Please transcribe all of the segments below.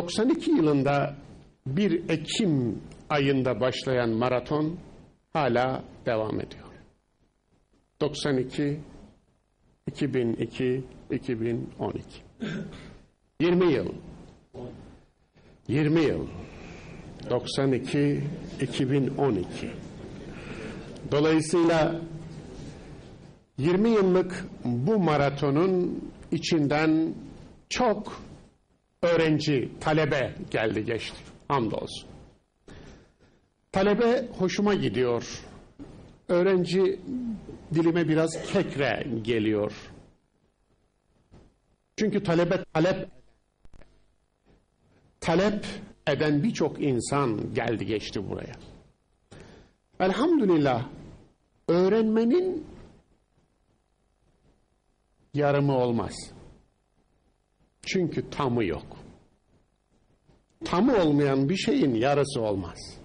92 yılında 1 Ekim ayında başlayan maraton hala devam ediyor. 92 2002 2012 20 yıl. 20 yıl. 92 2012 Dolayısıyla 20 yıllık bu maratonun içinden çok öğrenci, talebe geldi geçti. Hamdolsun. Talebe hoşuma gidiyor. Öğrenci dilime biraz kekre geliyor. Çünkü talebe talep talep eden birçok insan geldi geçti buraya. Elhamdülillah öğrenmenin yarımı olmaz. Çünkü tamı yok. Tamı olmayan bir şeyin yarısı olmaz.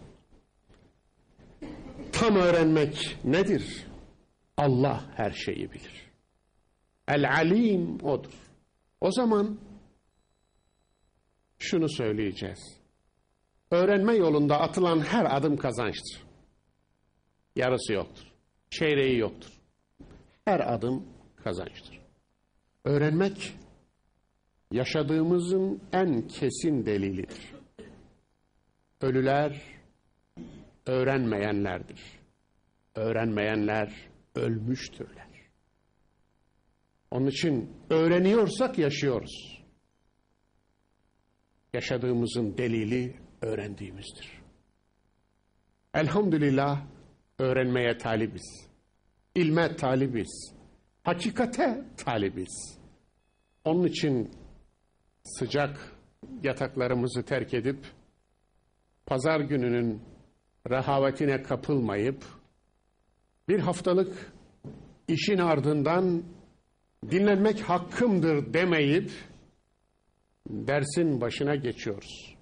Tam öğrenmek nedir? Allah her şeyi bilir. El alim odur. O zaman şunu söyleyeceğiz. Öğrenme yolunda atılan her adım kazançtır. Yarısı yoktur. Çeyreği yoktur. Her adım kazançtır. Öğrenmek yaşadığımızın en kesin delilidir. Ölüler öğrenmeyenlerdir. Öğrenmeyenler ölmüştürler. Onun için öğreniyorsak yaşıyoruz. Yaşadığımızın delili öğrendiğimizdir. Elhamdülillah öğrenmeye talibiz. İlme talibiz. Hakikate talibiz. Onun için sıcak yataklarımızı terk edip pazar gününün rehavetine kapılmayıp bir haftalık işin ardından dinlenmek hakkımdır demeyip dersin başına geçiyoruz.